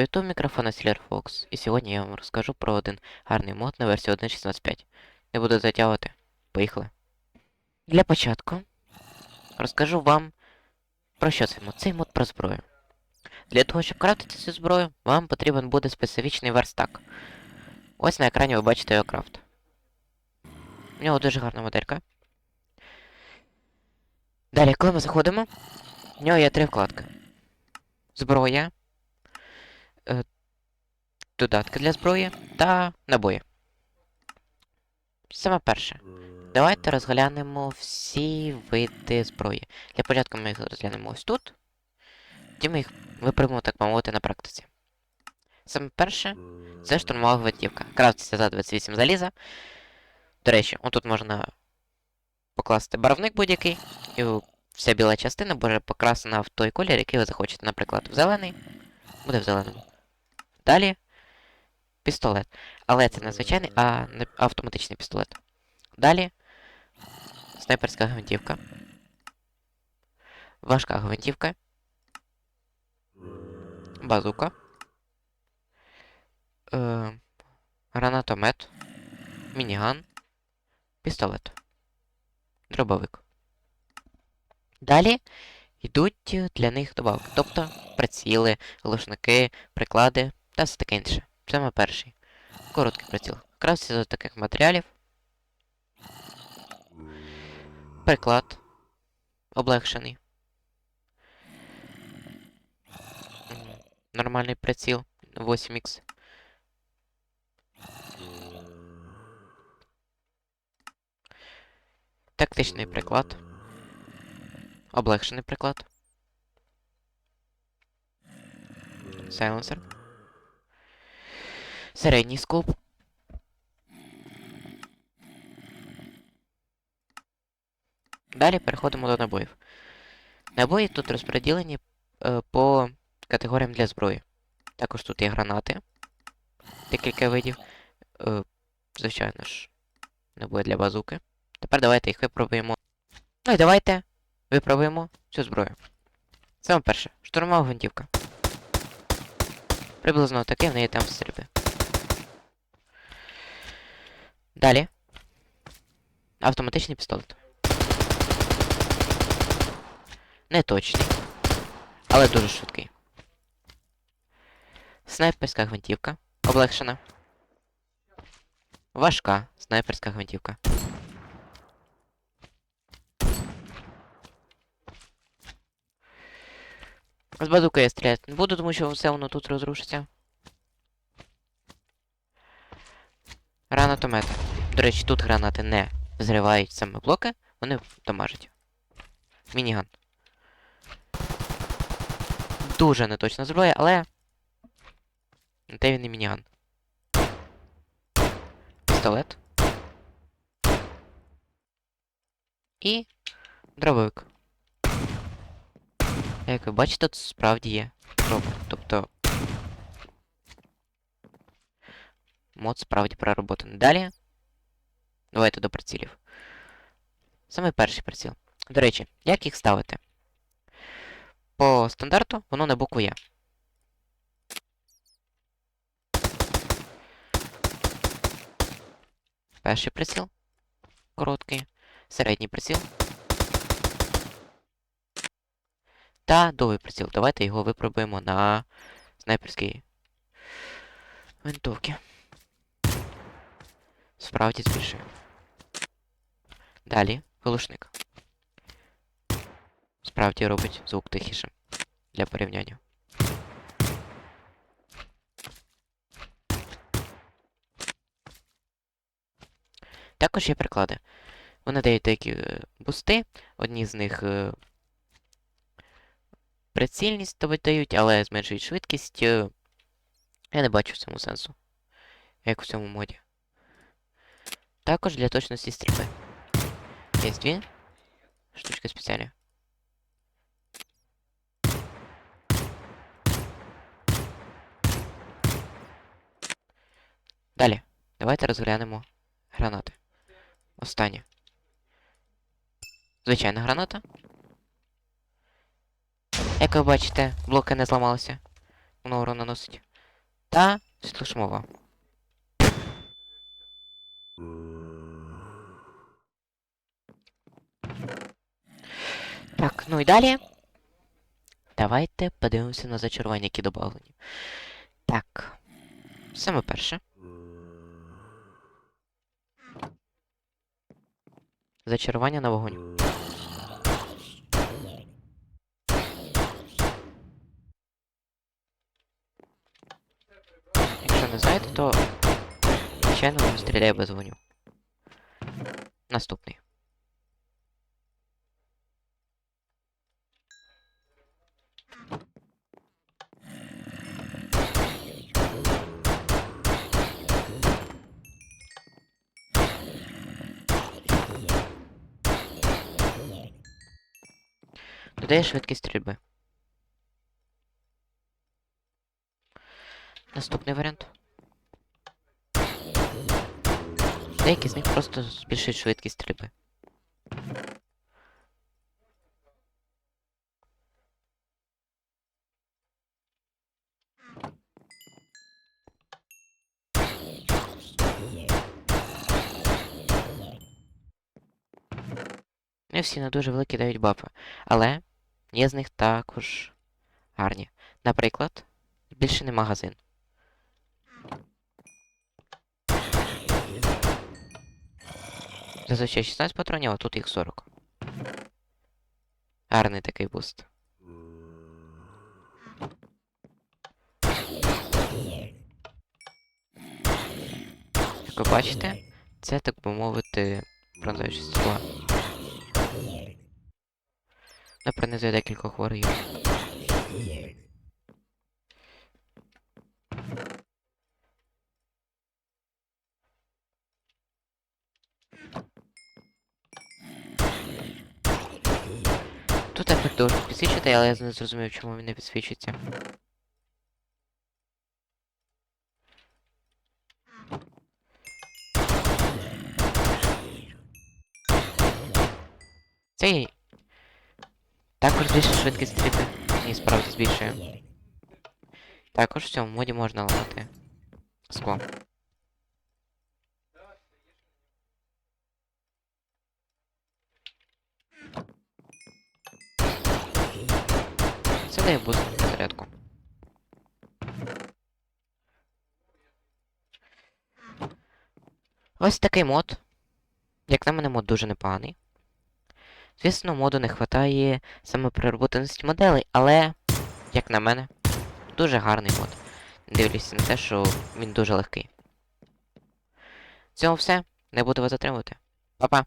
Ютуб мікрофона Silver Fox, і сьогодні я вам розкажу про один гарний мод на версію 1.16.5. Не буду затягувати. Поїхали. Для початку розкажу вам про що цей мод. Цей мод про зброю. Для того, щоб крафтити цю зброю, вам потрібен буде специфічний верстак. Ось на екрані ви бачите його крафт. У нього дуже гарна моделька. Далі, коли ми заходимо, в нього є три вкладки. Зброя, додатки для зброї та набої. Саме перше. Давайте розглянемо всі види зброї. Для початку ми їх розглянемо ось тут. Тоді ми їх випрямимо, так мовити, на практиці. Саме перше це штурмова гвинтівка. Крафтиться за 28 заліза. До речі, отут можна покласти барвник будь-який, і вся біла частина буде покрасена в той колір, який ви захочете. Наприклад, в зелений, буде в зеленому. Далі пістолет. Але це не звичайний, а не автоматичний пістолет. Далі снайперська гвинтівка. Важка гвинтівка. Базука. Е, гранатомет. Мініган. Пістолет. Дробовик. Далі йдуть для них добавки, тобто приціли, глушники, приклади та все таке інше. Саме перший. Короткий приціл. Крафтиться з таких матеріалів. Приклад. Облегшений. Нормальний приціл 8х. Тактичний приклад. Облегшений приклад. Сайленсер. Середній скоп. Далі переходимо до набоїв. Набої тут розподілені е, по категоріям для зброї. Також тут є гранати. Декілька видів. Е, звичайно ж, набої для базуки. Тепер давайте їх випробуємо. Ну і давайте випробуємо цю зброю. Саме перше, штурмова гвинтівка. Приблизно таке в неї там стрільби. Далі. Автоматичний пістолет. Не точний. Але дуже швидкий. Снайперська гвинтівка. Облегшена. Важка снайперська гвинтівка. З базуки я стріляти не буду, тому що все воно тут розрушиться. Гранатомет. До речі, тут гранати не зривають саме блоки, вони дамажать. Мініган. Дуже неточна зброя, але. Де він і мініган? Пістолет. І дробовик. Як ви бачите, тут справді є робот. Тобто. Мод справді проработаний. Далі. Давайте до прицілів. Саме перший приціл. До речі, як їх ставити? По стандарту воно на букву Є. Перший приціл. Короткий. Середній приціл. Та довгий приціл. Давайте його випробуємо на снайперській винтовці. Справді збільшує. Далі глушник. Справді робить звук тихішим для порівняння. Також є приклади. Вони дають деякі е, бусти, одні з них е, прицільність то видають, але зменшують швидкість. е, Я не бачу в цьому сенсу. Як в цьому моді. Також для точності стрільби. Є дві штучки спеціальні. Далі. Давайте розглянемо гранати. Останнє. Звичайна граната. Як ви бачите, блоки не зламалися. воно урон наносить. Та світлошумова. Так, ну і далі. Давайте подивимося на зачарування, які додавлені. Так. Саме перше. Зачарування на вогонь. Якщо не знаєте, то звичайно він стріляє без вогню. Наступний. Додає швидкість стрільби. Наступний варіант. Деякі з них просто збільшують швидкість стрільби. Не всі не дуже великі дають бафи, але є з них також гарні. Наприклад, збільшений магазин. Зазвичай 16 патронів, а тут їх 40. Гарний такий буст. Як ви бачите, це, так би мовити, бронзові стекла. Не пронизує декількох ворогів. Тут ефект дуже підсвічити, але я не зрозумів, чому він не підсвічується. Цей також збільшує швидкість стрільби. Ні, справді збільшує. Також в цьому моді можна ламати скло. Це дає буст на зарядку. Ось такий мод. Як на мене, мод дуже непоганий. Звісно, моду не вистачає саме переработаності моделей, але, як на мене, дуже гарний мод. Дивлюся на те, що він дуже легкий. В цьому все. Не буду вас затримувати. Па-па!